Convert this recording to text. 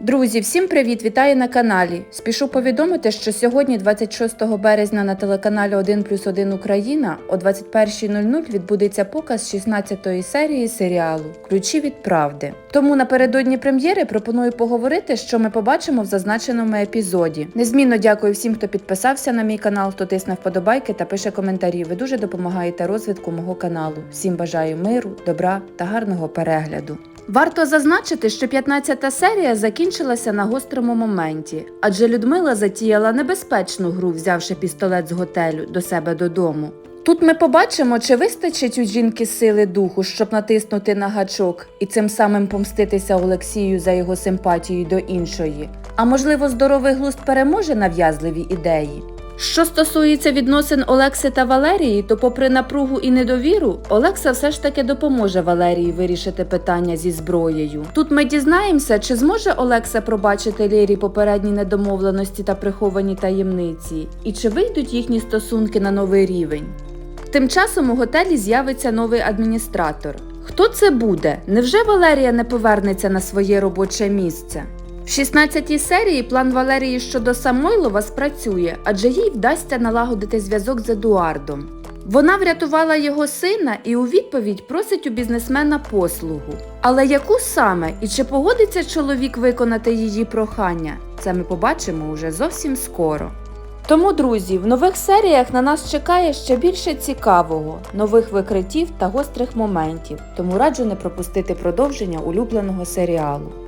Друзі, всім привіт! Вітаю на каналі. Спішу повідомити, що сьогодні, 26 березня, на телеканалі 1 плюс 1 Україна о 21.00 відбудеться показ 16-ї серії серіалу Ключі від правди. Тому напередодні прем'єри пропоную поговорити, що ми побачимо в зазначеному епізоді. Незмінно дякую всім, хто підписався на мій канал, хто тисне вподобайки та пише коментарі. Ви дуже допомагаєте розвитку мого каналу. Всім бажаю миру, добра та гарного перегляду. Варто зазначити, що 15-та серія закінчилася на гострому моменті, адже Людмила затіяла небезпечну гру, взявши пістолет з готелю до себе додому. Тут ми побачимо, чи вистачить у жінки сили духу, щоб натиснути на гачок і цим самим помститися Олексію за його симпатію до іншої. А можливо, здоровий глузд переможе нав'язливі ідеї. Що стосується відносин Олекси та Валерії, то, попри напругу і недовіру, Олекса все ж таки допоможе Валерії вирішити питання зі зброєю. Тут ми дізнаємося, чи зможе Олекса пробачити Лєрі попередні недомовленості та приховані таємниці, і чи вийдуть їхні стосунки на новий рівень. Тим часом у готелі з'явиться новий адміністратор. Хто це буде? Невже Валерія не повернеться на своє робоче місце? В 16-й серії план Валерії щодо Самойлова спрацює, адже їй вдасться налагодити зв'язок з Едуардом. Вона врятувала його сина і у відповідь просить у бізнесмена послугу. Але яку саме і чи погодиться чоловік виконати її прохання? Це ми побачимо уже зовсім скоро. Тому, друзі, в нових серіях на нас чекає ще більше цікавого, нових викриттів та гострих моментів, тому раджу не пропустити продовження улюбленого серіалу.